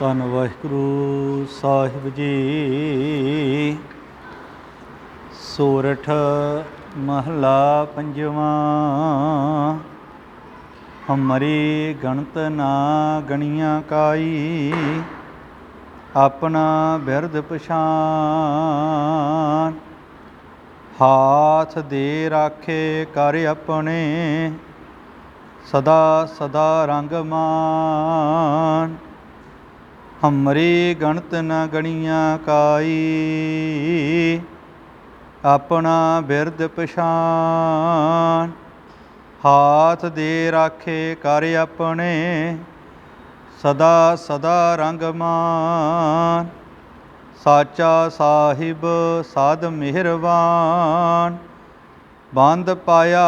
ਧੰਨ ਵਾਹਿਗੁਰੂ ਸਾਹਿਬ ਜੀ। ਸੋਰਠ ਮਹਲਾ ਪੰਜਵਾਂ, ਹਮਰੀ ਗਣਤ ਨਾ ਗਣੀਆਂ ਕਾਈ, ਆਪਣਾ ਬਿਰਧ ਪਛਾਨ। ਹਾਥ ਦੇ ਰਾਖੇ ਕਰ ਆਪਣੇ, ਸਦਾ ਸਦਾ ਰੰਗ ਮਾਨ। ਹਮਰੀ ਗਣਤ ਨ ਗਣੀਆਂ ਕਾਈ। ਆਪਣਾ ਬਿਰਦ ਪਛਾਨ ਹਾਥ ਦੇ ਰਾਖੇ ਕਰ ਆਪਣੇ। ਸਦਾ ਸਦਾ ਰੰਗ ਮਾਨ ਸਾਚਾ ਸਾਹਿਬ, ਸਾਧ ਮਿਹਰਬਾਨ। ਬੰਦ ਪਾਇਆ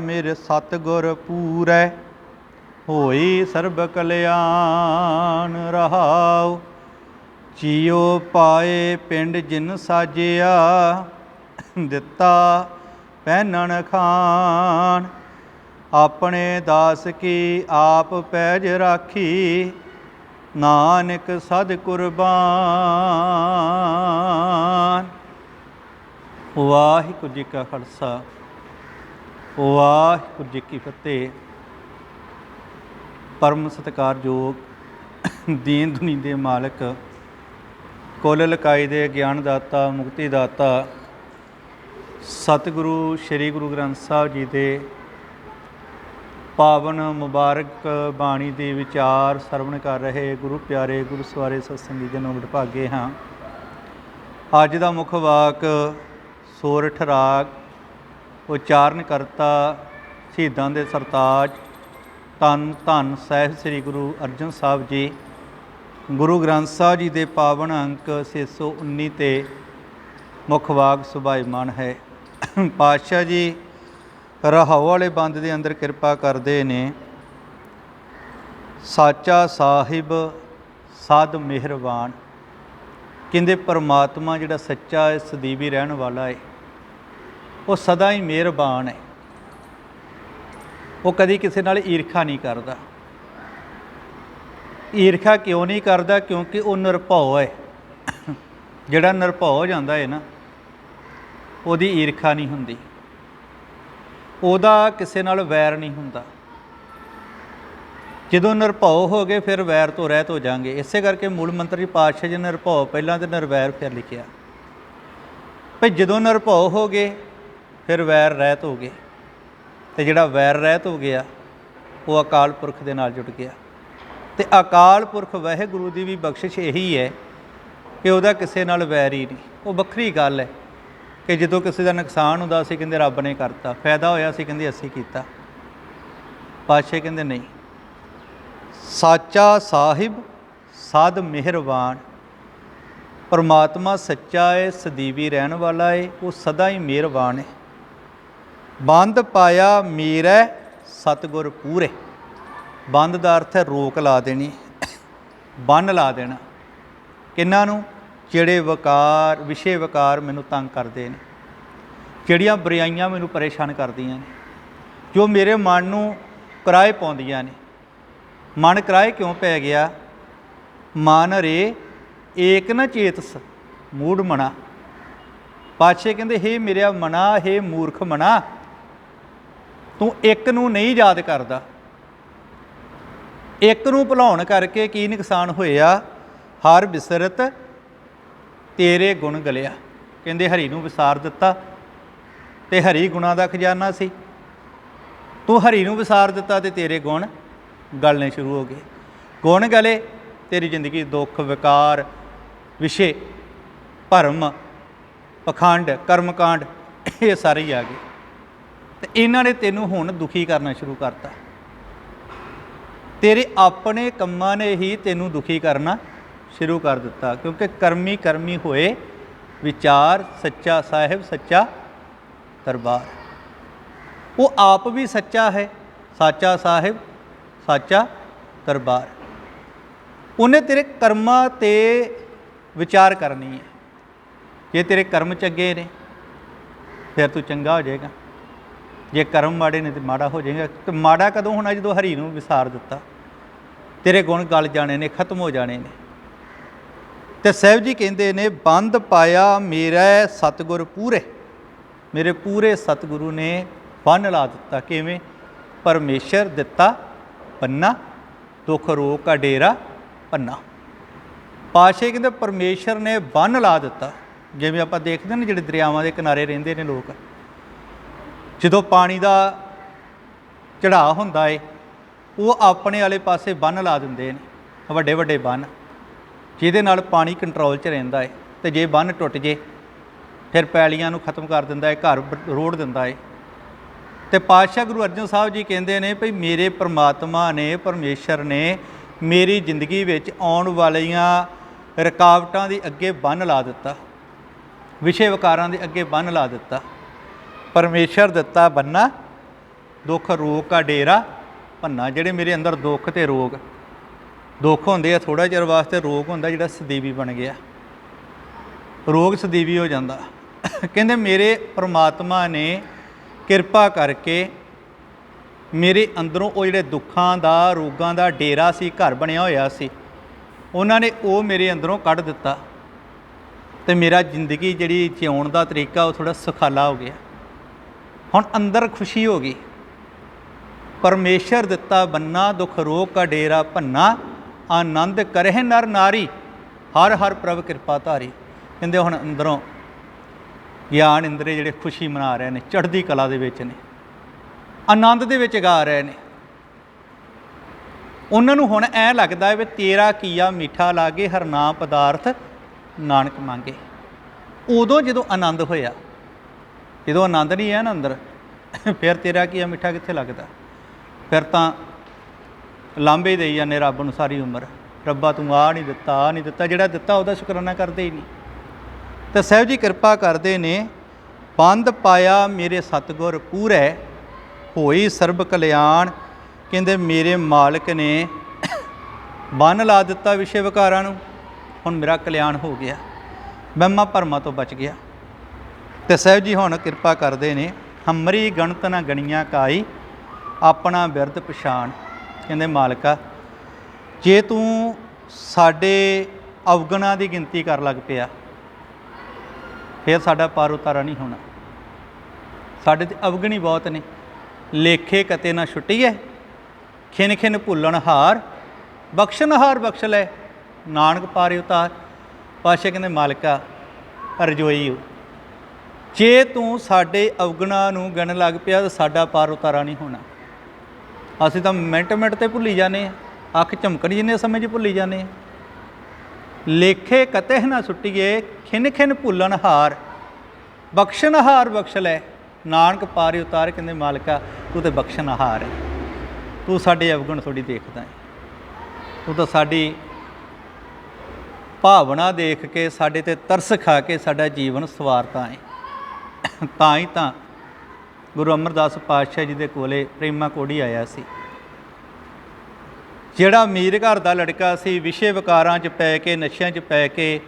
ਮੇਰੇ ਸਤਗੁਰ ਪੂਰੈ। ਹੋਈ ਸਰਬ ਕਲਿਆਣ ਰਹਾਉ। ਜੀਉ ਪਾਏ ਪਿੰਡ ਜਿਨ ਸਾਜਿਆ, ਦਿੱਤਾ ਪਹਿਨਣ ਖਾਨ ਆਪਣੇ ਦਾਸ ਕੀ ਆਪ ਪੈਜ ਰਾਖੀ, ਨਾਨਕ ਸਦ ਕੁਰਬਾਨ। ਵਾਹਿਗੁਰੂ ਜੀ ਕਾ ਖਾਲਸਾ, ਵਾਹਿਗੁਰੂ ਜੀ ਕੀ ਫਤਿਹ। ਪਰਮ ਸਤਿਕਾਰਯੋਗ ਦੀਨ ਦੁਨੀ ਦੇ ਮਾਲਕ, ਕੁੱਲ ਲਕਾਈ ਦੇ ਗਿਆਨ ਦਾਤਾ, ਮੁਕਤੀ ਦਾਤਾ, ਸਤਿਗੁਰੂ ਸ੍ਰੀ ਗੁਰੂ ਗ੍ਰੰਥ ਸਾਹਿਬ ਜੀ ਦੇ ਪਾਵਨ ਮੁਬਾਰਕ ਬਾਣੀ ਦੇ ਵਿਚਾਰ ਸਰਵਣ ਕਰ ਰਹੇ ਗੁਰੂ ਪਿਆਰੇ ਗੁਰੂ ਸਵਾਰੇ ਸਤਸੰਗੀ ਜਨੋਂ ਵਡਭਾਗੇ ਹਾਂ। ਅੱਜ ਦਾ ਮੁੱਖ ਵਾਕ, ਸੋਰਠ ਰਾਗ, ਉਚਾਰਨ ਕਰਤਾ ਸ਼ਹੀਦਾਂ ਦੇ ਸਰਤਾਜ ਧੰਨ ਧੰਨ ਸਾਹਿਬ ਸ੍ਰੀ ਗੁਰੂ ਅਰਜਨ ਸਾਹਿਬ ਜੀ। ਗੁਰੂ ਗ੍ਰੰਥ ਸਾਹਿਬ ਜੀ ਦੇ ਪਾਵਨ ਅੰਕ 619 ਤੇ ਮੁੱਖ ਵਾਕ ਸੁਭਾਈਮਾਨ ਹੈ। ਪਾਤਸ਼ਾਹ ਜੀ ਰਹਾਉ ਵਾਲੇ ਬੰਦ ਦੇ ਅੰਦਰ ਕਿਰਪਾ ਕਰਦੇ ਨੇ। ਸਾਚਾ ਸਾਹਿਬ ਸਾਧ ਮਿਹਰਬਾਨ। ਕਹਿੰਦੇ ਪਰਮਾਤਮਾ ਜਿਹੜਾ ਸੱਚਾ ਹੈ, ਸਦੀਵੀ ਰਹਿਣ ਵਾਲਾ ਹੈ, ਉਹ ਸਦਾ ਹੀ ਮਿਹਰਬਾਨ ਹੈ। ਉਹ ਕਦੀ ਕਿਸੇ ਨਾਲ ਈਰਖਾ ਨਹੀਂ ਕਰਦਾ। ਈਰਖਾ ਕਿਉਂ ਨਹੀਂ ਕਰਦਾ? ਕਿਉਂਕਿ ਉਹ ਨਿਰਭਉ ਹੈ। ਜਿਹੜਾ ਨਿਰਭਉ ਜਾਂਦਾ ਹੈ ਨਾ, ਉਹਦੀ ਈਰਖਾ ਨਹੀਂ ਹੁੰਦੀ। ਉਹਦਾ ਕਿਸੇ ਨਾਲ ਵੈਰ ਨਹੀਂ ਹੁੰਦਾ। ਜਦੋਂ ਨਿਰਭਉ ਹੋ ਗਏ, ਫਿਰ ਵੈਰ ਤੋਂ ਰਹਿਤ ਹੋ ਜਾਾਂਗੇ। ਇਸੇ ਕਰਕੇ ਮੂਲ ਮੰਤਰ ਜੀ, ਪਾਤਸ਼ਾਹ ਜੀ ਨੇ ਨਿਰਭਉ, ਪਹਿਲਾਂ ਤੇ ਨਿਰਵੈਰ, ਫਿਰ ਲਿਖਿਆ। ਭਈ ਜਦੋਂ ਨਿਰਭਉ ਹੋ ਗਏ, ਫਿਰ ਵੈਰ ਰਹਿਤ ਹੋ ਗਏ। ਤੇ ਜਿਹੜਾ ਵੈਰ ਰਹਿਤ ਹੋ ਗਿਆ, ਉਹ ਅਕਾਲ ਪੁਰਖ ਦੇ ਨਾਲ ਜੁੜ ਗਿਆ। ਤੇ ਅਕਾਲ ਪੁਰਖ ਵਾਹਿਗੁਰੂ ਦੀ ਵੀ ਬਖਸ਼ਿਸ਼ ਇਹੀ ਹੈ ਕਿ ਉਹਦਾ ਕਿਸੇ ਨਾਲ ਵੈਰ ਹੀ ਨਹੀਂ। ਉਹ ਵੱਖਰੀ ਗੱਲ ਹੈ ਕਿ ਜਦੋਂ ਕਿਸੇ ਦਾ ਨੁਕਸਾਨ ਹੁੰਦਾ ਸੀ ਕਹਿੰਦੇ ਰੱਬ ਨੇ ਕਰਤਾ, ਫਾਇਦਾ ਹੋਇਆ ਸੀ ਕਹਿੰਦੇ ਅਸੀਂ ਕੀਤਾ। ਪਾਸ਼ੇ ਕਹਿੰਦੇ ਨਹੀਂ। ਸਾਚਾ ਸਾਹਿਬ, ਸਾਧ ਮਿਹਰਬਾਨ। ਪਰਮਾਤਮਾ ਸੱਚਾ ਹੈ ਸਦੀਵੀ ਰਹਿਣ ਵਾਲਾ ਹੈ ਉਹ ਸਦਾ ਹੀ ਮਿਹਰਬਾਨ ਹੈ ਬੰਦ ਪਾਇਆ ਮੇਰਾ ਸਤਗੁਰ ਪੂਰੇ। ਬੰਦ ਦਾ ਅਰਥ ਹੈ ਰੋਕ ਲਾ ਦੇਣੀ, ਬੰਨ ਲਾ ਦੇਣਾ। ਕਿੰਨਾਂ ਨੂੰ? ਜਿਹੜੇ ਵਕਾਰ, ਵਿਸ਼ੇ ਵਕਾਰ ਮੈਨੂੰ ਤੰਗ ਕਰਦੇ ਨੇ। ਜਿਹੜੀਆਂ ਬੁਰਾਈਆਂ ਮੈਨੂੰ ਪਰੇਸ਼ਾਨ ਕਰਦੀਆਂ ਨੇ। ਜੋ ਮੇਰੇ ਮਨ ਨੂੰ ਕਿਰਾਏ ਪਾਉਂਦੀਆਂ ਨੇ। ਮਨ ਕਿਰਾਏ ਕਿਉਂ ਪੈ ਗਿਆ? ਮਨ ਰੇ ਏਕ ਨ ਚੇਤਸ, ਮੂੜ ਮਨਾ। ਪਾਛੇ ਕਹਿੰਦੇ, ਹੇ ਮੇਰਿਆ ਮਨਾ, ਹੇ ਮੂਰਖ ਮਨਾ। ਤੂੰ ਇੱਕ ਨੂੰ ਨਹੀਂ ਯਾਦ ਕਰਦਾ। ਇੱਕ ਨੂੰ ਭੁਲਾਉਣ ਕਰਕੇ ਕੀ ਨੁਕਸਾਨ ਹੋਇਆ? ਹਰ ਬਿਸਰਤ ਤੇਰੇ ਗੁਣ ਗਲਿਆ। ਕਹਿੰਦੇ ਹਰੀ ਨੂੰ ਵਿਸਾਰ ਦਿੱਤਾ ਤੇ ਹਰੀ ਗੁਣਾ ਦਾ ਖਜ਼ਾਨਾ ਸੀ। ਤੂੰ ਹਰੀ ਨੂੰ ਵਿਸਾਰ ਦਿੱਤਾ ਤੇ ਤੇਰੇ ਗੁਣ ਗਲਣੇ ਸ਼ੁਰੂ ਹੋ ਗਏ। ਗੁਣ ਗਲੇ, ਤੇਰੀ ਜ਼ਿੰਦਗੀ ਦੁੱਖ, ਵਿਕਾਰ, ਵਿਸ਼ੇ, ਭਰਮ, ਪਖੰਡ, ਕਰਮਕਾਂਡ, ਇਹ ਸਾਰੇ ਹੀ ਆ ਗਏ। ਤੇ ਇਹਨਾਂ ਨੇ ਤੈਨੂੰ ਹੁਣ ਦੁਖੀ ਕਰਨਾ ਸ਼ੁਰੂ ਕਰਤਾ। ਤੇਰੇ ਆਪਣੇ ਕੰਮਾਂ ਨੇ ਹੀ ਤੈਨੂੰ ਦੁਖੀ ਕਰਨਾ ਸ਼ੁਰੂ ਕਰ ਦਿੱਤਾ, ਕਿਉਂਕਿ ਕਰਮੀ ਕਰਮੀ ਹੋਏ, ਵਿਚਾਰ ਸੱਚਾ ਸਾਹਿਬ, ਸੱਚਾ ਦਰਬਾਰ। ਉਹ ਆਪ ਵੀ ਸੱਚਾ ਹੈ, ਸਾਚਾ ਸਾਹਿਬ, ਸਾਚਾ ਦਰਬਾਰ। ਉਹਨੇ ਤੇਰੇ ਕਰਮਾਂ ਤੇ ਵਿਚਾਰ ਕਰਨੀ ਹੈ। ਜੇ ਤੇਰੇ ਕਰਮ ਚੰਗੇ ਨੇ, ਫਿਰ ਤੂੰ ਚੰਗਾ ਹੋ ਜਾਏਗਾ। ਜੇ ਕਰਮ ਮਾੜੇ ਨੇ ਤੇ ਮਾੜਾ ਹੋ ਜਾਏਗਾ। ਤੇ ਮਾੜਾ ਕਦੋਂ ਹੋਣਾ ਜਦੋਂ ਹਰੀ ਨੂੰ ਵਿਸਾਰ ਦਿੱਤਾ? ਤੇਰੇ ਗੁਣ ਗਲ ਜਾਣੇ ਨੇ, ਖਤਮ ਹੋ ਜਾਣੇ ਨੇ। ਤੇ ਸਾਹਿਬ ਜੀ ਕਹਿੰਦੇ ਨੇ, ਬੰਦ ਪਾਇਆ ਮੇਰਾ ਸਤਿਗੁਰ ਪੂਰੇ। ਮੇਰੇ ਪੂਰੇ ਸਤਿਗੁਰੂ ਨੇ ਬੰਨ ਲਾ ਦਿੱਤਾ। ਕਿਵੇਂ? ਪਰਮੇਸ਼ਰ ਦਿੱਤਾ ਪੰਨਾ, ਦੁੱਖ ਰੋਗ ਕਾ ਡੇਰਾ ਪੰਨਾ। ਪਾਸ਼ੇ ਕਹਿੰਦੇ, ਪਰਮੇਸ਼ਰ ਨੇ ਬੰਨ ਲਾ ਦਿੱਤਾ। ਜਿਵੇਂ ਆਪਾਂ ਦੇਖਦੇ ਨੇ, ਜਿਹੜੇ ਦਰਿਆਵਾਂ ਦੇ ਕਿਨਾਰੇ ਰਹਿੰਦੇ ਨੇ ਲੋਕ। ਜਦੋਂ ਪਾਣੀ ਦਾ ਚੜਾਅ ਹੁੰਦਾ ਏ, ਉਹ ਆਪਣੇ ਵਾਲੇ ਪਾਸੇ ਬੰਨ ਲਾ ਦਿੰਦੇ ਨੇ, ਵੱਡੇ ਵੱਡੇ ਬੰਨ, ਜਿਹਦੇ ਨਾਲ ਪਾਣੀ ਕੰਟਰੋਲ 'ਚ ਰਹਿੰਦਾ ਏ, ਤੇ ਜੇ ਬੰਨ ਟੁੱਟ ਜੇ, ਫਿਰ ਪੈਲੀਆਂ ਨੂੰ ਖਤਮ ਕਰ ਦਿੰਦਾ ਏ, ਘਰ ਰੋੜ ਦਿੰਦਾ ਏ। ਤੇ ਪਾਤਸ਼ਾਹ ਗੁਰੂ ਅਰਜਨ ਸਾਹਿਬ ਜੀ ਕਹਿੰਦੇ ਨੇ ਭਈ ਮੇਰੇ ਪ੍ਰਮਾਤਮਾ ਨੇ, ਪਰਮੇਸ਼ਰ ਨੇ ਮੇਰੀ ਜ਼ਿੰਦਗੀ ਵਿੱਚ ਆਉਣ ਵਾਲੀਆਂ ਰੁਕਾਵਟਾਂ ਦੇ ਅੱਗੇ ਬੰਨ ਲਾ ਦਿੱਤਾ ਵਿਸ਼ੇ ਵਿਕਾਰਾਂ ਦੇ ਅੱਗੇ ਬੰਨ ਲਾ ਦਿੱਤਾ। ਪਰਮੇਸ਼ਰ ਦਿੱਤਾ ਬੰਨਾ, ਦੁੱਖ ਰੋਗ ਕਾ ਡੇਰਾ, ਭੰਨਾ, ਜਿਹੜੇ ਮੇਰੇ ਅੰਦਰ ਦੁੱਖ ਤੇ ਰੋਗ। ਦੁੱਖ ਹੁੰਦੇ ਆ ਥੋੜਾ ਚਿਰ ਵਾਸਤੇ ਰੋਗ ਹੁੰਦਾ ਜਿਹੜਾ ਸਦੀਵੀ ਬਣ ਗਿਆ। ਰੋਗ ਸਦੀਵੀ ਹੋ ਜਾਂਦਾ। ਕਹਿੰਦੇ ਮੇਰੇ ਪ੍ਰਮਾਤਮਾ ਨੇ ਕਿਰਪਾ ਕਰਕੇ ਮੇਰੇ ਅੰਦਰੋਂ ਉਹ ਜਿਹੜੇ ਦੁੱਖਾਂ ਦਾ, ਰੋਗਾਂ ਦਾ ਡੇਰਾ ਸੀ, ਘਰ ਬਣਿਆ ਹੋਇਆ ਸੀ, ਉਹਨਾਂ ਨੇ ਉਹ ਮੇਰੇ ਅੰਦਰੋਂ ਕੱਢ ਦਿੱਤਾ। ਤੇ ਮੇਰਾ ਜ਼ਿੰਦਗੀ ਜਿਹੜੀ ਜਿਉਣ ਦਾ ਤਰੀਕਾ ਉਹ ਥੋੜਾ ਸੁਖਾਲਾ ਹੋ ਗਿਆ। ਹੁਣ ਅੰਦਰ ਖੁਸ਼ੀ ਹੋ ਗਈ। ਪਰਮੇਸ਼ਰ ਦਿੱਤਾ ਬੰਨਾ, ਦੁਖ ਰੋਗ ਕਾ ਡੇਰਾ ਭੰਨਾ, ਆਨੰਦ ਕਰਹਿ ਨਰ ਨਾਰੀ, ਹਰ ਹਰ ਪ੍ਰਭ ਕਿਰਪਾ ਧਾਰੀ। ਕਹਿੰਦੇ ਹੁਣ ਅੰਦਰੋਂ ਗਿਆਨ ਇੰਦਰੇ ਜਿਹੜੇ ਖੁਸ਼ੀ ਮਨਾ ਰਹੇ ਨੇ, ਚੜ੍ਹਦੀ ਕਲਾ ਦੇ ਵਿੱਚ ਨੇ, ਆਨੰਦ ਦੇ ਵਿੱਚ ਗਾ ਰਹੇ ਨੇ। ਉਹਨਾਂ ਨੂੰ ਹੁਣ ਐ ਲੱਗਦਾ ਹੈ ਵੀ ਤੇਰਾ ਕੀਆ ਮਿੱਠਾ ਲਾਗੇ, ਹਰ ਨਾਮ ਪਦਾਰਥ ਨਾਨਕ ਮੰਗੇ। ਉਦੋਂ ਜਦੋਂ ਆਨੰਦ ਹੋਇਆ ਜਦੋਂ ਆਨੰਦ ਨਹੀਂ ਹੈ ਨਾ ਅੰਦਰ, ਫਿਰ ਤੇਰਾ ਕੀ ਕੀਆ ਮਿੱਠਾ ਕਿੱਥੇ ਲੱਗਦਾ? ਫਿਰ ਤਾਂ ਲਾਂਬੇ ਦੇਈ ਜਾਂਦੇ ਰੱਬ ਨੂੰ ਸਾਰੀ ਉਮਰ। ਰੱਬਾ ਤੂੰ ਆ ਨਹੀਂ ਦਿੱਤਾ, ਆ ਨਹੀਂ ਦਿੱਤਾ, ਜਿਹੜਾ ਦਿੱਤਾ ਉਹਦਾ ਸ਼ੁਕਰਾਨਾ ਕਰਦੇ ਹੀ ਨਹੀਂ। ਤਾਂ ਸਾਹਿਬ ਜੀ ਕਿਰਪਾ ਕਰਦੇ ਨੇ, ਬੰਦ ਪਾਇਆ ਮੇਰੇ ਸਤਗੁਰ ਪੂਰੇ, ਹੋਈ ਸਰਬ ਕਲਿਆਣ। ਕਹਿੰਦੇ ਮੇਰੇ ਮਾਲਕ ਨੇ ਬੰਨ ਲਾ ਦਿੱਤਾ ਵਿਸ਼ੇ ਵਿਕਾਰਾਂ ਨੂੰ, ਹੁਣ ਮੇਰਾ ਕਲਿਆਣ ਹੋ ਗਿਆ। ਵਹਿਮਾਂ ਭਰਮਾਂ ਤੋਂ ਬਚ ਗਿਆ। ਤੇ ਸਾਹਿਬ ਜੀ ਹੁਣ ਕਿਰਪਾ ਕਰਦੇ ਨੇ, ਹਮਰੀ ਗਣਤ ਨਾ ਗਣੀਆਂ ਕਾਈ, ਆਪਣਾ ਬਿਰਧ ਪਛਾਣ। ਕਹਿੰਦੇ, ਮਾਲਕਾ, ਜੇ ਤੂੰ ਸਾਡੇ ਅਵਗੁਣਾਂ ਦੀ ਗਿਣਤੀ ਕਰ ਲੱਗ ਪਿਆ, ਫਿਰ ਸਾਡਾ ਪਾਰ ਉਤਾਰਾ ਨਹੀਂ ਹੋਣਾ। ਸਾਡੇ ਤੇ ਅਵਗਣੀ ਬਹੁਤ ਨੇ। ਲੇਖੇ ਕਤੇ ਨਾ ਛੁੱਟੀ ਹੈ ਖਿਨ ਖਿਨ ਭੁੱਲਣ ਹਾਰ, ਬਖਸ਼ਣ ਹਾਰ ਬਖਸ਼ ਲੈ, ਨਾਨਕ ਪਾਰੇ ਉਤਾਰ। ਪਾਸ਼ਾ ਕਹਿੰਦੇ, ਮਾਲਕਾ ਰਜੋਈ ਜੇ ਤੂੰ ਸਾਡੇ ਅਵਗੁਣਾਂ ਨੂੰ ਗਣ ਲੱਗ ਪਿਆ ਤਾਂ ਸਾਡਾ ਪਾਰ ਉਤਾਰਾ ਨਹੀਂ ਹੋਣਾ। ਅਸੀਂ ਤਾਂ ਮਿੰਟ ਮਿੰਟ ਤੇ ਭੁੱਲੀ ਜਾਂਦੇ ਆ ਅੱਖ ਝਮਕਣ ਜਿੰਨੇ ਸਮੇਂ 'ਚ ਭੁੱਲੀ ਜਾਂਦੇ ਆ ਲੇਖੇ ਕਤੇ ਨਾ ਸੁੱਟੀਏ, ਖਿਨ ਖਿਨ ਭੁੱਲਣ ਹਾਰ। ਬਖਸ਼ਣ ਹਾਰ ਬਖਸ਼ ਲੈ, ਨਾਨਕ ਪਾਰੇ ਉਤਾਰ ਕਹਿੰਦੇ ਮਾਲਕਾ, ਤੂੰ ਤੇ ਬਖਸ਼ਣ ਹਾਰ ਹੈ। ਤੂੰ ਸਾਡੇ ਅਵਗੁਣ ਥੋੜੀ ਦੇਖਦਾ ਹੈ। ਤੂੰ ਤਾਂ ਸਾਡੀ ਭਾਵਨਾ ਦੇਖ ਕੇ, ਸਾਡੇ ਤੇ ਤਰਸ ਖਾ ਕੇ ਸਾਡਾ ਜੀਵਨ ਸਵਾਰਤਾ ਹੈ। ਤਾਂ ਹੀ ਤਾਂ ਗੁਰੂ ਅਮਰਦਾਸ ਪਾਤਸ਼ਾਹ ਜੀ ਦੇ ਕੋਲੇ ਪ੍ਰੇਮਾ ਕੋੜੀ ਆਇਆ ਸੀ। ਜਿਹੜਾ ਅਮੀਰ ਘਰ ਦਾ ਲੜਕਾ ਸੀ, ਵਿਸ਼ੇ ਵਿਕਾਰਾਂ 'ਚ ਪੈ ਕੇ, ਨਸ਼ਿਆਂ 'ਚ ਪੈ ਕੇ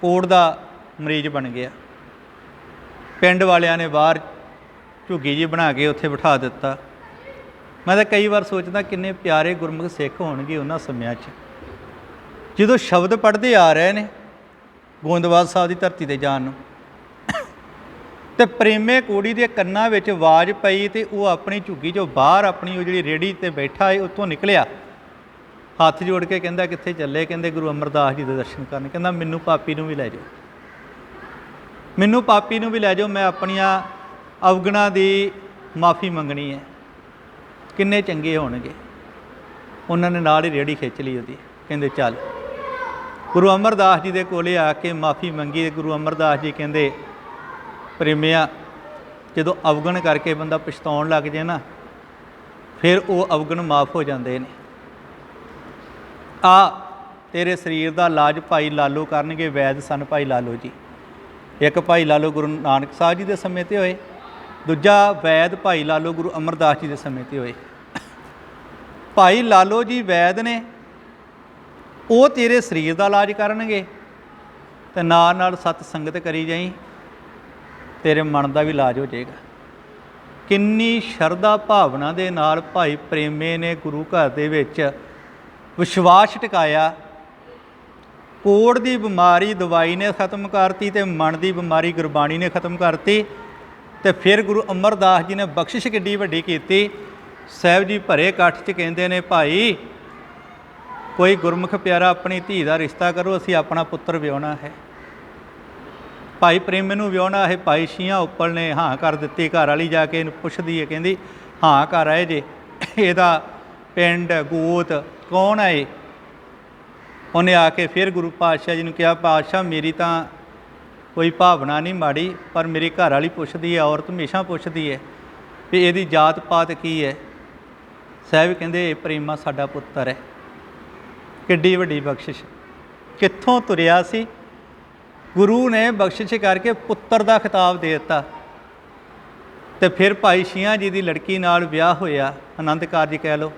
ਕੋੜ ਦਾ ਮਰੀਜ਼ ਬਣ ਗਿਆ। ਪਿੰਡ ਵਾਲਿਆਂ ਨੇ ਬਾਹਰ ਝੁੱਗੀ ਜੀ ਬਣਾ ਕੇ ਉੱਥੇ ਬਿਠਾ ਦਿੱਤਾ। ਮੈਂ ਤਾਂ ਕਈ ਵਾਰ ਸੋਚਦਾ ਕਿੰਨੇ ਪਿਆਰੇ ਗੁਰਮੁਖ ਸਿੱਖ ਹੋਣਗੇ ਉਹਨਾਂ ਸਮਿਆਂ 'ਚ। ਜਦੋਂ ਸ਼ਬਦ ਪੜ੍ਹਦੇ ਆ ਰਹੇ ਨੇ, ਗੋਇੰਦਵਾਲ ਸਾਹਿਬ ਦੀ ਧਰਤੀ ਤੇ ਜਾਣ ਨੂੰ। ਤੇ ਪ੍ਰੇਮੇ ਕੋੜੀ ਦੇ ਕੰਨਾਂ ਵਿੱਚ ਆਵਾਜ਼ ਪਈ ਤੇ ਉਹ ਆਪਣੀ ਝੁੱਗੀ ਚੋਂ ਬਾਹਰ ਆਪਣੀ ਉਹ ਜਿਹੜੀ ਰੇੜੀ ਤੇ ਬੈਠਾ ਏ ਉੱਥੋਂ ਨਿਕਲਿਆ। ਹੱਥ ਜੋੜ ਕੇ ਕਹਿੰਦਾ, ਕਿੱਥੇ ਚੱਲੇ? ਕਹਿੰਦੇ, ਗੁਰੂ ਅਮਰਦਾਸ ਜੀ ਦੇ ਦਰਸ਼ਨ ਕਰਨ। ਕਹਿੰਦਾ, ਮੈਨੂੰ ਪਾਪੀ ਨੂੰ ਵੀ ਲੈ ਜਾਓ। ਮੈਨੂੰ ਪਾਪੀ ਨੂੰ ਵੀ ਲੈ ਜਾਓ, ਮੈਂ ਆਪਣੀਆਂ ਅਵਗੁਣਾਂ ਦੀ ਮਾਫੀ ਮੰਗਣੀ ਹੈ। ਕਿੰਨੇ ਚੰਗੇ ਹੋਣਗੇ। ਉਹਨਾਂ ਨੇ ਨਾਲ ਹੀ ਰੇੜੀ ਖਿੱਚ ਲਈ ਉਹਦੀ। ਕਹਿੰਦੇ, ਚੱਲ। ਗੁਰੂ ਅਮਰਦਾਸ ਜੀ ਦੇ ਕੋਲੇ ਆ ਕੇ ਮਾਫੀ ਮੰਗੀ ਤੇ ਗੁਰੂ ਅਮਰਦਾਸ ਜੀ ਕਹਿੰਦੇ ਪ੍ਰੇਮਿਆ ਜਦੋਂ ਅਵਗਣ ਕਰਕੇ ਬੰਦਾ ਪਛਤਾਉਣ ਲੱਗ ਜੇ ਨਾ, ਫਿਰ ਉਹ ਅਵਗਣ ਮਾਫ ਹੋ ਜਾਂਦੇ ਨੇ। ਆ, ਤੇਰੇ ਸਰੀਰ ਦਾ ਇਲਾਜ ਭਾਈ ਲਾਲੋ ਕਰਨਗੇ, ਵੈਦ ਸਨ ਭਾਈ ਲਾਲੋ ਜੀ। ਇੱਕ ਭਾਈ ਲਾਲੋ ਗੁਰੂ ਨਾਨਕ ਸਾਹਿਬ ਜੀ ਦੇ ਸਮੇਂ ਤੇ ਹੋਏ, ਦੂਜਾ ਵੈਦ ਭਾਈ ਲਾਲੋ ਗੁਰੂ ਅਮਰਦਾਸ ਜੀ ਦੇ ਸਮੇਂ ਤੇ ਹੋਏ। ਭਾਈ ਲਾਲੋ ਜੀ ਵੈਦ ਨੇ, ਉਹ ਤੇਰੇ ਸਰੀਰ ਦਾ ਇਲਾਜ ਕਰਨਗੇ, ਤੇ ਨਾਲ ਨਾਲ ਸਤ ਸੰਗਤ ਕਰੀ ਜਾਈ। ਤੇਰੇ ਮਨ ਦਾ ਵੀ ਇਲਾਜ ਹੋ ਜਾਏਗਾ। ਕਿੰਨੀ ਸ਼ਰਧਾ ਭਾਵਨਾ ਦੇ ਨਾਲ ਭਾਈ ਪ੍ਰੇਮੇ ਨੇ ਗੁਰੂ ਘਰ ਦੇ ਵਿੱਚ ਵਿਸ਼ਵਾਸ ਟਿਕਾਇਆ। ਕੋੜ ਦੀ ਬਿਮਾਰੀ ਦਵਾਈ ਨੇ ਖਤਮ ਕਰਤੀ ਤੇ ਮਨ ਦੀ ਬਿਮਾਰੀ ਗੁਰਬਾਣੀ ਨੇ ਖਤਮ ਕਰਤੀ ਤੇ ਫਿਰ ਗੁਰੂ ਅਮਰਦਾਸ ਜੀ ਨੇ ਬਖਸ਼ਿਸ਼ ਕਿੱਡੀ ਵੱਡੀ ਕੀਤੀ। ਸਾਹਿਬ ਜੀ ਭਰੇ ਇਕੱਠ 'ਚ ਕਹਿੰਦੇ ਨੇ, ਭਾਈ, ਕੋਈ ਗੁਰਮੁਖ ਪਿਆਰਾ ਆਪਣੀ ਧੀ ਦਾ ਰਿਸ਼ਤਾ ਕਰੋ, ਅਸੀਂ ਆਪਣਾ ਪੁੱਤਰ ਵਿਆਹਣਾ ਹੈ। ਭਾਈ ਪ੍ਰੇਮ ਨੂੰ ਵਿਆਹਣਾ ਇਹ ਭਾਈ ਸ਼ੀਆਂ ਉੱਪਲ ਨੇ, ਹਾਂ ਕਰ ਦਿੱਤੀ ਘਰ ਵਾਲੀ ਜਾ ਕੇ ਇਹਨੂੰ ਪੁੱਛਦੀ ਹੈ, ਕਹਿੰਦੀ, ਹਾਂ ਘਰ ਆਏ ਜੇ। ਇਹਦਾ ਪਿੰਡ ਗੋਤ ਕੌਣ ਹੈ ਇਹ? ਉਹਨੇ ਆ ਕੇ ਫਿਰ ਗੁਰੂ ਪਾਤਸ਼ਾਹ ਜੀ ਨੂੰ ਕਿਹਾ, ਪਾਤਸ਼ਾਹ ਮੇਰੀ ਤਾਂ ਕੋਈ ਭਾਵਨਾ ਨਹੀਂ ਮਾੜੀ, ਪਰ ਮੇਰੀ ਘਰ ਵਾਲੀ ਪੁੱਛਦੀ ਹੈ, ਔਰਤ ਹਮੇਸ਼ਾ ਪੁੱਛਦੀ ਹੈ ਵੀ ਇਹਦੀ ਜਾਤ ਪਾਤ ਕੀ ਹੈ? ਸਾਹਿਬ ਕਹਿੰਦੇ, ਇਹ ਪ੍ਰੇਮਾ ਸਾਡਾ ਪੁੱਤਰ ਹੈ। ਕਿੱਡੀ ਵੱਡੀ ਬਖਸ਼ਿਸ਼। ਕਿੱਥੋਂ ਤੁਰਿਆ ਸੀ? ਗੁਰੂ ਨੇ ਬਖਸ਼ਿਸ਼ ਕਰਕੇ ਪੁੱਤਰ ਦਾ ਖਿਤਾਬ ਦੇ ਦਿੱਤਾ। ਤੇ ਫਿਰ ਭਾਈ ਸ਼ੀਆਂ ਜੀ ਦੀ ਲੜਕੀ ਨਾਲ ਵਿਆਹ ਹੋਇਆ, ਆਨੰਦ ਕਾਰਜ ਕਹਿ ਲਓ।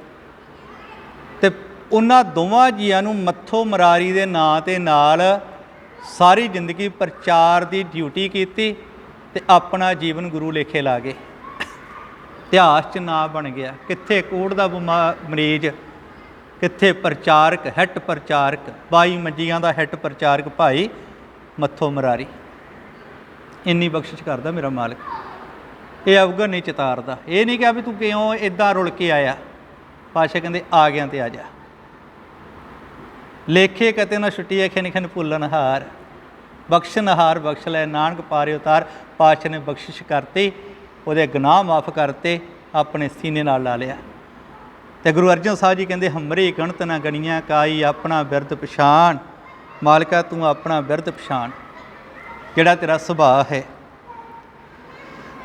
ਤੇ ਉਹਨਾਂ ਦੋਵਾਂ ਜੀਆਂ ਨੂੰ ਮੱਥੋ ਮਰਾਰੀ ਦੇ ਨਾਂ ਤੇ ਨਾਲ ਸਾਰੀ ਜ਼ਿੰਦਗੀ ਪ੍ਰਚਾਰ ਦੀ ਡਿਊਟੀ ਕੀਤੀ ਤੇ ਆਪਣਾ ਜੀਵਨ ਗੁਰੂ ਲੇਖੇ ਲਾ ਗਏ। ਇਤਿਹਾਸ 'ਚ ਨਾਂ ਬਣ ਗਿਆ। ਕਿੱਥੇ ਕੋੜ ਦਾ ਬਿਮਾ- ਮਰੀਜ਼, ਕਿੱਥੇ ਪ੍ਰਚਾਰਕ, ਹੈੱਟ ਪ੍ਰਚਾਰਕ 22 ਮੰਜੀਆਂ ਦਾ ਹੈੱਟ ਪ੍ਰਚਾਰਕ ਭਾਈ ਮੱਥੋ ਮਰਾਰੀ। ਇੰਨੀ ਬਖਸ਼ਿਸ਼ ਕਰਦਾ ਮੇਰਾ ਮਾਲਕ। ਇਹ ਅਵਗਣ ਨਹੀਂ ਚਿਤਾਰਦਾ। ਇਹ ਨਹੀਂ ਕਿਹਾ ਵੀ ਤੂੰ ਕਿਉਂ ਇਦਾਂ ਰੁਲ ਕੇ ਆਇਆ? ਪਾਸ਼ਾ ਕਹਿੰਦੇ, ਆ ਗਿਆ ਤੇ ਆ ਜਾ। ਲੇਖੇ ਕਤੇ ਨਾ ਛੁੱਟੀ ਖਿਨ ਖਿਨ ਭੁੱਲਣ ਹਾਰ। ਬਖਸ਼ਣ ਹਾਰ, ਬਖਸ਼ ਲੈ ਨਾਨਕ ਪਾਰੇ ਉਤਾਰ। ਪਾਸ਼ਾ ਨੇ ਬਖਸ਼ਿਸ਼ ਕਰਤੀ, ਉਹਦੇ ਗੁਨਾਹ ਮਾਫ ਕਰਤੇ, ਆਪਣੇ ਸੀਨੇ ਨਾਲ ਲਾ ਲਿਆ। ਤੇ ਗੁਰੂ ਅਰਜਨ ਸਾਹਿਬ ਜੀ ਕਹਿੰਦੇ, ਹਮਰੇ ਗਣਤ ਨਾ ਗਣੀਆਂ ਕਾਈ ਆਪਣਾ ਬਿਰਧ ਪਛਾਣ। ਮਾਲਕਾ, ਤੂੰ ਆਪਣਾ ਬਿਰਧ ਪਛਾਣ। ਜਿਹੜਾ ਤੇਰਾ ਸੁਭਾਅ ਹੈ?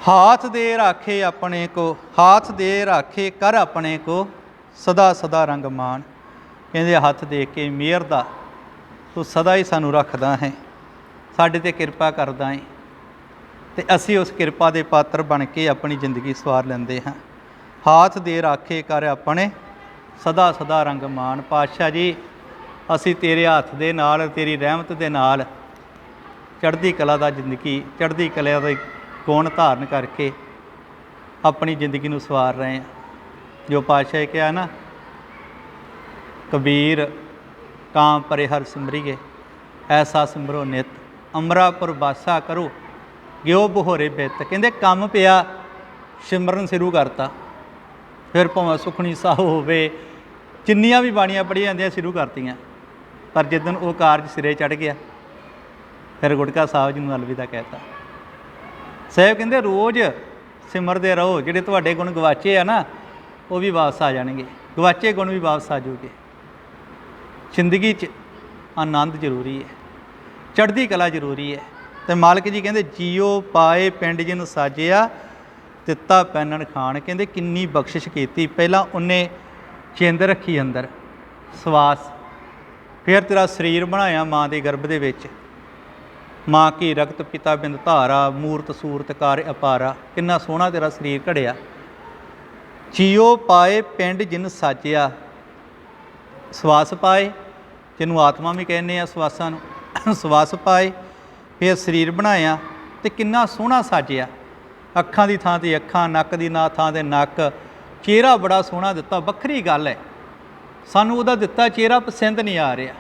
ਹਾਥ ਦੇ ਰਾਖੇ ਆਪਣੇ ਕੋ, ਹਾਥ ਦੇ ਰਾਖੇ ਕਰ ਆਪਣੇ ਕੋ, ਸਦਾ ਸਦਾ ਰੰਗ ਮਾਣ। ਕਹਿੰਦੇ, ਹੱਥ ਦੇ ਕੇ ਮਿਹਰ ਦਾ, ਤੂੰ ਸਦਾ ਹੀ ਸਾਨੂੰ ਰੱਖਦਾ ਹੈ। ਸਾਡੇ ਤੇ ਕਿਰਪਾ ਕਰਦਾ ਹੈ ਤੇ ਅਸੀਂ ਉਸ ਕਿਰਪਾ ਦੇ ਪਾਤਰ ਬਣ ਕੇ ਆਪਣੀ ਜ਼ਿੰਦਗੀ ਸਵਾਰ ਲੈਂਦੇ ਹਾਂ। ਹਾਥ ਦੇ ਰਾਖੇ ਕਰ ਆਪਣੇ, ਸਦਾ ਸਦਾ ਰੰਗ ਮਾਣ। ਪਾਤਸ਼ਾਹ ਜੀ ਅਸੀਂ ਤੇਰੇ ਹੱਥ ਦੇ ਨਾਲ, ਤੇਰੀ ਰਹਿਮਤ ਦੇ ਨਾਲ ਚੜ੍ਹਦੀ ਕਲਾ ਦਾ ਜ਼ਿੰਦਗੀ, ਚੜ੍ਹਦੀ ਕਲਾ ਦਾ ਗੁਣ ਧਾਰਨ ਕਰਕੇ ਆਪਣੀ ਜ਼ਿੰਦਗੀ ਨੂੰ ਸਵਾਰ ਰਹੇ ਹਾਂ। ਜੋ ਪਾਤਸ਼ਾਹ ਕਿਹਾ ਨਾ, ਕਬੀਰ ਕਾਮ ਪਰੇ ਹਰ ਸਿਮਰੀਏ, ਐਸਾ ਸਿਮਰੋ ਨਿਤ ਅਮਰਾਪੁਰ ਬਾਸਾ ਕਰੋ, ਗਿਓ ਬਹੋਰੇ ਬਿੱਤ। ਕਹਿੰਦੇ ਕੰਮ ਪਿਆ, ਸਿਮਰਨ ਸ਼ੁਰੂ ਕਰਤਾ। ਫਿਰ ਭਾਵੇਂ ਸੁਖਣੀ ਸਾਹਿਬ ਹੋਵੇ, ਜਿੰਨੀਆਂ ਵੀ ਬਾਣੀਆਂ ਪੜ੍ਹੀਆਂ ਜਾਂਦੀਆਂ, ਸ਼ੁਰੂ ਕਰਤੀਆਂ। ਪਰ ਜਿੱਦਨ ਉਹ ਕਾਰਜ ਸਿਰੇ ਚੜ ਗਿਆ, ਫਿਰ ਗੁਟਕਾ ਸਾਹਿਬ ਜੀ ਨੂੰ ਅਲਵਿਦਾ ਕਹਿਤਾ। ਸਾਹਿਬ ਕਹਿੰਦੇ, ਰੋਜ਼ ਸਿਮਰਦੇ ਰਹੋ, ਜਿਹੜੇ ਤੁਹਾਡੇ ਗੁਣ ਗਵਾਚੇ ਆ ਨਾ, ਉਹ ਵੀ ਵਾਪਸ ਆ ਜਾਣਗੇ। ਗਵਾਚੇ ਗੁਣ ਵੀ ਵਾਪਸ ਆ ਜਾਊਗੇ। ਜ਼ਿੰਦਗੀ 'ਚ ਆਨੰਦ ਜ਼ਰੂਰੀ ਹੈ। ਚੜ੍ਹਦੀ ਕਲਾ ਜ਼ਰੂਰੀ ਹੈ। ਤੇ ਮਾਲਕ ਜੀ ਕਹਿੰਦੇ, ਜੀਓ ਪਾਏ ਪਿੰਡ ਜਿਹਨੂੰ ਸਾਜਿਆ ਦਿੱਤਾ ਪੈਨਣ ਖਾਣ। ਕਹਿੰਦੇ, ਕਿੰਨੀ ਬਖਸ਼ਿਸ਼ ਕੀਤੀ। ਪਹਿਲਾਂ ਉਹਨੇ ਚਿੰਦ ਰੱਖੀ ਅੰਦਰ, ਸਵਾਸ ਫਿਰ ਤੇਰਾ ਸਰੀਰ ਬਣਾਇਆ ਮਾਂ ਦੇ ਗਰਭ ਦੇ ਵਿੱਚ। ਮਾਂ ਕੀ ਰਕਤ ਪਿਤਾ ਬਿੰਦ ਧਾਰਾ, ਮੂਰਤ ਸੂਰਤ ਕਾਰ ਅਪਾਰਾ, ਕਿੰਨਾ ਸੋਹਣਾ ਤੇਰਾ ਸਰੀਰ ਘੜਿਆ। ਜੀਓ ਪਾਏ ਪਿੰਡ ਜਿਨ ਸਾਜਿਆ, ਸਵਾਸ ਪਾਏ ਜਿਹਨੂੰ ਆਤਮਾ ਵੀ ਕਹਿੰਦੇ ਆ ਸਵਾਸਾਂ ਨੂੰ, ਸਵਾਸ ਪਾਏ, ਫਿਰ ਸਰੀਰ ਬਣਾਇਆ ਤੇ ਕਿੰਨਾ ਸੋਹਣਾ ਸਾਜਿਆ। ਅੱਖਾਂ ਦੀ ਥਾਂ ਤੇ ਅੱਖਾਂ, ਨੱਕ ਦੀ ਨਾ ਥਾਂ ਤੇ ਨੱਕ, ਚਿਹਰਾ ਬੜਾ ਸੋਹਣਾ ਦਿੱਤਾ, ਵੱਖਰੀ ਗੱਲ ਹੈ। ਸਾਨੂੰ ਉਹਦਾ ਦਿੱਤਾ ਚਿਹਰਾ ਪਸੰਦ ਨਹੀਂ ਆ ਰਿਹਾ।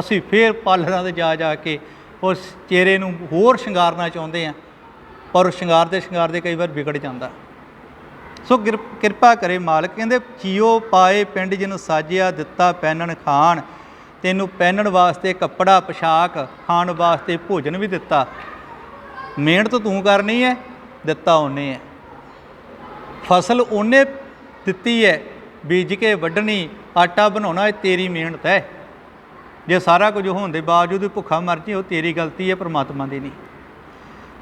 ਅਸੀਂ ਫੇਰ ਪਾਰਲਰਾਂ ਤੇ ਜਾ ਜਾ ਕੇ ਉਸ ਚਿਹਰੇ ਨੂੰ ਹੋਰ ਸ਼ਿੰਗਾਰਨਾ ਚਾਹੁੰਦੇ ਆ ਪਰ ਉਹ ਸ਼ਿੰਗਾਰ ਦੇ ਸ਼ਿੰਗਾਰ ਦੇ ਕਈ ਵਾਰ ਵਿਗੜ ਜਾਂਦਾ। ਸੋ ਕਿਰ- ਕਿਰਪਾ ਕਰੇ ਮਾਲਕ, ਕਹਿੰਦੇ ਚੀਓ ਪਾਏ ਪਿੰਡ ਜਿਨ ਸਾਜਿਆ, ਦਿੱਤਾ ਪਹਿਨਣ ਖਾਣ, ਤੈਨੂੰ ਪਹਿਨਣ ਵਾਸਤੇ ਕੱਪੜਾ, ਪੋਸ਼ਾਕ, ਖਾਣ ਵਾਸਤੇ ਭੋਜਨ ਵੀ ਦਿੱਤਾ। ਮਿਹਨਤ ਤੂੰ ਕਰਨੀ ਹੈ, ਦਿੱਤਾ ਉਹਨੇ ਹੈ। ਫਸਲ ਉਹਨੇ ਦਿੱਤੀ ਹੈ, ਬੀਜ ਕੇ ਵੱਢਣੀ ਆਟਾ ਬਣਾਉਣਾ ਇਹ ਤੇਰੀ ਮਿਹਨਤ ਹੈ। ਜੇ ਸਾਰਾ ਕੁਝ ਹੋਣ ਦੇ ਬਾਵਜੂਦ ਵੀ ਭੁੱਖਾ ਮਰ ਜੀ ਉਹ ਤੇਰੀ ਗਲਤੀ ਹੈ, ਪ੍ਰਮਾਤਮਾ ਦੀ ਨਹੀਂ।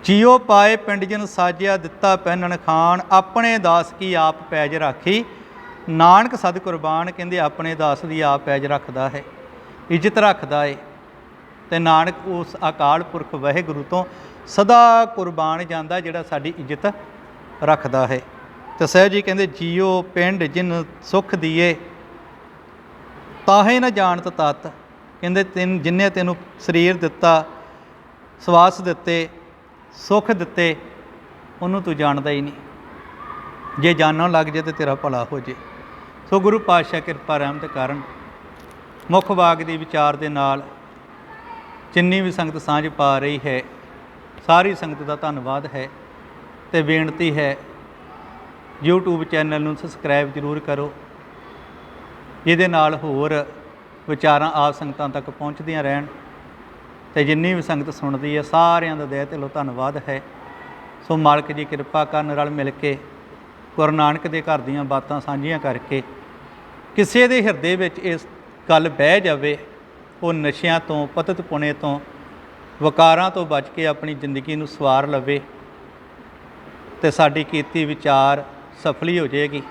ਜੀਓ ਪਾਏ ਪਿੰਡ ਜਨ ਸਾਜਿਆ, ਦਿੱਤਾ ਪਹਿਨਣ ਖਾਨ ਆਪਣੇ ਦਾਸ ਕੀ ਆਪ ਪੈਜ ਰਾਖੀ। ਨਾਨਕ ਸਦ ਕੁਰਬਾਨ ਕਹਿੰਦੇ, ਆਪਣੇ ਦਾਸ ਦੀ ਆਪ ਪੈਜ ਰੱਖਦਾ ਹੈ, ਇੱਜ਼ਤ ਰੱਖਦਾ ਏ। ਤੇ ਨਾਨਕ ਉਸ ਅਕਾਲ ਪੁਰਖ ਵਾਹਿਗੁਰੂ ਤੋਂ ਸਦਾ ਕੁਰਬਾਨ ਜਾਂਦਾ, ਜਿਹੜਾ ਸਾਡੀ ਇੱਜ਼ਤ ਰੱਖਦਾ ਹੈ। ਤੇ ਸਹਿਬ ਜੀ ਕਹਿੰਦੇ, ਜੀਓ ਪਿੰਡ ਜਿਨ ਸੁਖ ਦੀਏ। ਤਾਹੇ ਨਾ ਜਾਣਤ ਤਤ। ਕਹਿੰਦੇ ਤੈਨੂੰ, ਜਿੰਨੇ ਤੈਨੂੰ ਸਰੀਰ ਦਿੱਤਾ, ਸਵਾਸ ਦਿੱਤੇ, ਸੁੱਖ ਦਿੱਤੇ, ਉਹਨੂੰ ਤੂੰ ਜਾਣਦਾ ਹੀ ਨਹੀਂ। ਜੇ ਜਾਣਨ ਲੱਗ ਜੇ ਤੇ ਤੇਰਾ ਭਲਾ ਹੋ ਜੇ। ਸੋ ਗੁਰੂ ਪਾਤਸ਼ਾਹ ਕਿਰਪਾ ਰਹਿਮਤ ਕਾਰਨ। ਮੁੱਖ ਬਾਗ ਦੇ ਵਿਚਾਰ ਦੇ ਨਾਲ ਜਿੰਨੀ ਵੀ ਸੰਗਤ ਸਾਂਝ ਪਾ ਰਹੀ ਹੈ, ਸਾਰੀ ਸੰਗਤ ਦਾ ਧੰਨਵਾਦ ਹੈ ਤੇ ਬੇਨਤੀ ਹੈ, YouTube ਚੈਨਲ ਨੂੰ ਸਬਸਕ੍ਰਾਈਬ ਜ਼ਰੂਰ ਕਰੋ। ਇਹਦੇ ਨਾਲ ਹੋਰ ਵਿਚਾਰਾਂ ਆਪ ਸੰਗਤਾਂ ਤੱਕ ਪਹੁੰਚਦੀਆਂ ਰਹਿਣ ਤੇ ਜਿੰਨੀ ਵੀ ਸੰਗਤ ਸੁਣਦੀ ਹੈ, ਸਾਰਿਆਂ ਦਾ ਦਿਲ ਦਿਲੋਂ ਧੰਨਵਾਦ ਹੈ। ਸੋ ਮਾਲਕ ਜੀ ਕਿਰਪਾ ਕਰਨ ਰਲ ਮਿਲ ਕੇ ਗੁਰੂ ਨਾਨਕ ਦੇ ਘਰ ਦੀਆਂ ਬਾਤਾਂ ਸਾਂਝੀਆਂ ਕਰਕੇ ਕਿਸੇ ਦੇ ਹਿਰਦੇ ਵਿੱਚ ਇਸ ਗੱਲ ਬਹਿ ਜਾਵੇ, ਉਹ ਨਸ਼ਿਆਂ ਤੋਂ, ਪਤਤ ਪੁਣੇ ਤੋਂ, ਵਕਾਰਾਂ ਤੋਂ ਬਚ ਕੇ ਆਪਣੀ ਜ਼ਿੰਦਗੀ ਨੂੰ ਸਵਾਰ ਲਵੇ ਤੇ ਸਾਡੀ ਕੀਤੀ ਵਿਚਾਰ ਸਫਲੀ ਹੋ ਜਾਏਗੀ।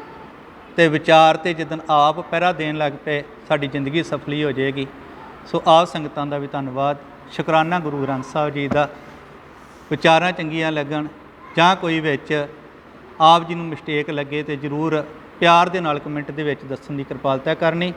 ਤੇ ਵਿਚਾਰ ਤੇ ਜਦੋਂ ਆਪ ਪਹਿਰਾ ਦੇਣ ਲੱਗ ਪਏ, ਸਾਡੀ ਜ਼ਿੰਦਗੀ ਸਫਲੀ ਹੋ ਜਾਏਗੀ। ਸੋ ਆਪ ਸੰਗਤਾਂ ਦਾ ਵੀ ਧੰਨਵਾਦ। ਸ਼ੁਕਰਾਨਾ ਗੁਰੂ ਗ੍ਰੰਥ ਸਾਹਿਬ ਜੀ ਦਾ। ਵਿਚਾਰਾਂ ਚੰਗੀਆਂ ਲੱਗਣ, ਜਾਂ ਕੋਈ ਵਿੱਚ ਆਪ ਜੀ ਨੂੰ ਮਿਸਟੇਕ ਲੱਗੇ ਤੇ ਜਰੂਰ ਪਿਆਰ ਦੇ ਨਾਲ ਕਮੈਂਟ ਦੇ ਵਿੱਚ ਦੱਸਣ ਦੀ ਕਿਰਪਾਲਤਾ ਕਰਨੀ।